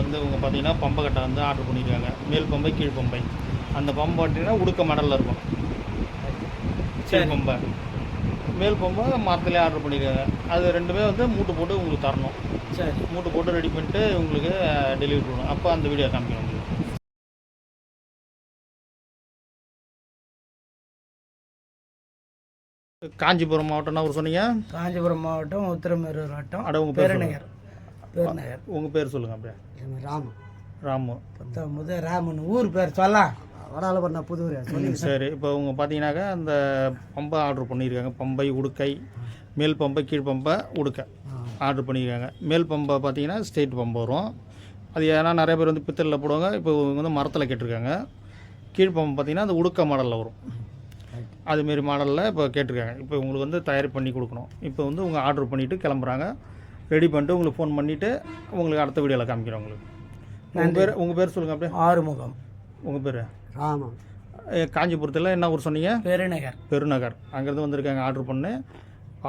வந்து இவங்க பார்த்தீங்கன்னா பம்பை கட்டை வந்து ஆர்டர் பண்ணியிருக்காங்க. மேல் பம்பை கீழ் பம்பை. அந்த பம்பை பார்த்தீங்கன்னா உடுக்க மாடலில் இருக்கும். கீழ் பம்பை. மேல் பம்பை மரத்துலேயே ஆர்டர் பண்ணியிருக்காங்க. அது ரெண்டுமே வந்து மூட்டு போட்டு உங்களுக்கு தரணும். சரி. மூட்டை போட்டு ரெடி பண்ணிட்டு உங்களுக்கு டெலிவரி பண்ணணும் அப்போ அந்த வீடியோ காமிக்கணும் உங்களுக்கு. காஞ்சிபுரம் மாவட்டம்னா ஒரு சொன்னீங்க? காஞ்சிபுரம் மாவட்டம் உத்திரமேரூர் வட்டம் அட உங்கள் பேர் பெருநகர் பெருநகர் உங்கள் பேர் சொல்லுங்கள் அப்படியே. ராமு. ராமு. பத்தொம்பது ராமன் ஊர் பேர் சொல்லலாம் வடால பண்ண புதூர் சரி. இப்போ உங்க பார்த்தீங்கன்னாக்கா அந்த பம்பை ஆர்டர் பண்ணியிருக்காங்க. பம்பை உடுக்கை மேல் பம்பை கீழ் பம்பை உடுக்கை ஆர்டர் பண்ணியிருக்காங்க. மேல் பம்பை பார்த்தீங்கன்னா ஸ்டேட் பம்பை வரும். அது ஏன்னா நிறைய பேர் வந்து பித்தளில் போடுவாங்க. இப்போ இவங்க வந்து மரத்தில் கேட்டிருக்காங்க. கீழ் பம்பை பார்த்தீங்கன்னா அந்த உடுக்க மாடலில் வரும். அதுமாரி மாடலில் இப்போ கேட்டிருக்காங்க. இப்போ உங்களுக்கு வந்து தயார் பண்ணி கொடுக்கணும். இப்போ வந்து உங்கள் ஆர்டர் பண்ணிவிட்டு கிளம்புறாங்க. ரெடி பண்ணிட்டு உங்களுக்கு ஃபோன் பண்ணிவிட்டு உங்களுக்கு அடுத்த வீடியோவில் காமிக்கிறோம் உங்களுக்கு. உங்கள் பேர் உங்கள் பேர் சொல்லுங்கள் அப்படியே. ஆறுமுகம். உங்கள் பேர்? ராமம். காஞ்சிபுரத்தில் என்ன ஊர் சொன்னீங்க? பெருநகர். பெருநகர். அங்கேருந்து வந்திருக்காங்க ஆர்டர் பண்ணு.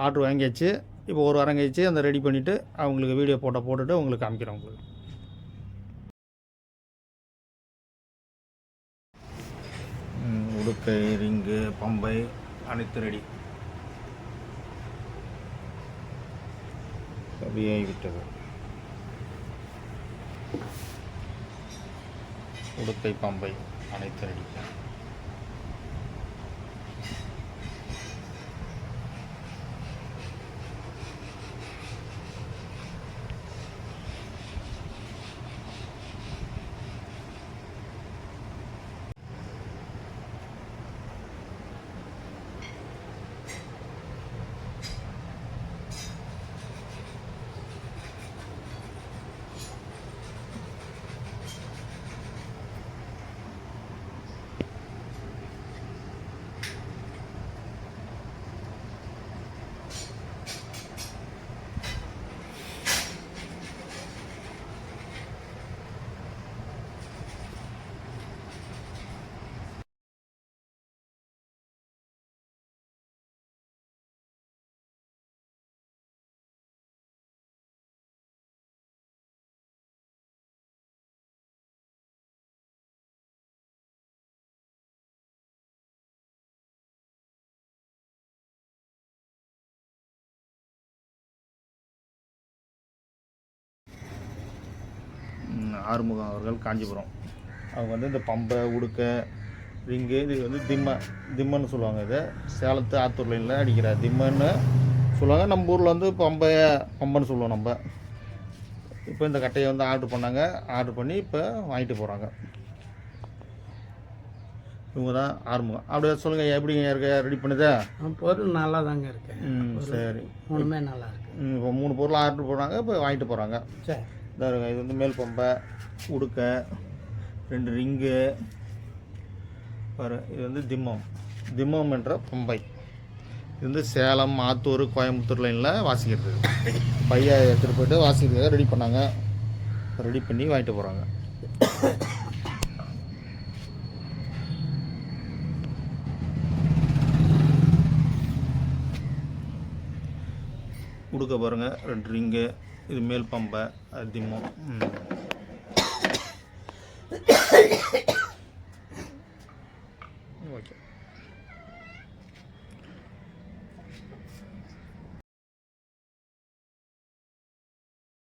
ஆர்டர் வாங்கியாச்சு. இப்போ ஒரு வாரம் கழிச்சு அந்த ரெடி பண்ணிவிட்டு அவங்களுக்கு வீடியோ போட்டோ போட்டுட்டு உங்களுக்கு காமிக்கிறோம் உங்களுக்கு. உடுக்கை ரிங்கு பம்பை அனைத்து ரெடி கவியாகிவிட்டது உடுக்கை பம்பை அனைத்து ரெடி ம், ஆறுமுகம் அவர்கள் காஞ்சிபுரம். அவங்க வந்து இந்த பம்பை உடுக்க ரிங்கு இது வந்து திம்ம திம்மன்னு சொல்லுவாங்க இதை. சேலத்து ஆத்தூர் லைனில் அடிக்கிற திம்மன்னு சொல்லுவாங்க. நம்ம ஊரில் வந்து பம்பை பம்பன்னு சொல்லுவோம் நம்ம. இப்போ இந்த கட்டையை வந்து ஆர்டர் பண்ணாங்க. ஆர்டர் பண்ணி இப்போ வாங்கிட்டு போகிறாங்க இவங்க தான் ஆறுமுகம். அப்படியே சொல்லுங்கள் எப்படிங்க இருக்க? ரெடி பண்ணுதா? பொருள் நல்லா தாங்க இருக்கு. ம் சரி. மூணுமே நல்லா இருக்கு. இப்போ மூணு பொருள் ஆர்டர் போடுறாங்க. இப்போ வாங்கிட்டு போகிறாங்க சரி. இதாக இது வந்து மேல் பம்பை உடுக்க ரெண்டு ரிங்கு. பாரு இது வந்து திம்மம். திம்மம் என்ற பம்பை. இது வந்து சேலம் ஆத்தூர் கோயம்புத்தூர் லைனில் வாசிக்கிறது. பையா எடுத்துகிட்டு போயிட்டு வாசிக்கிறதுக்காக ரெடி பண்ணாங்க. ரெடி பண்ணி வாங்கிட்டு போகிறாங்க உடுக்க பாருங்க. ரெண்டு ரிங்கு இது மேல் பம்பை அதிகமாக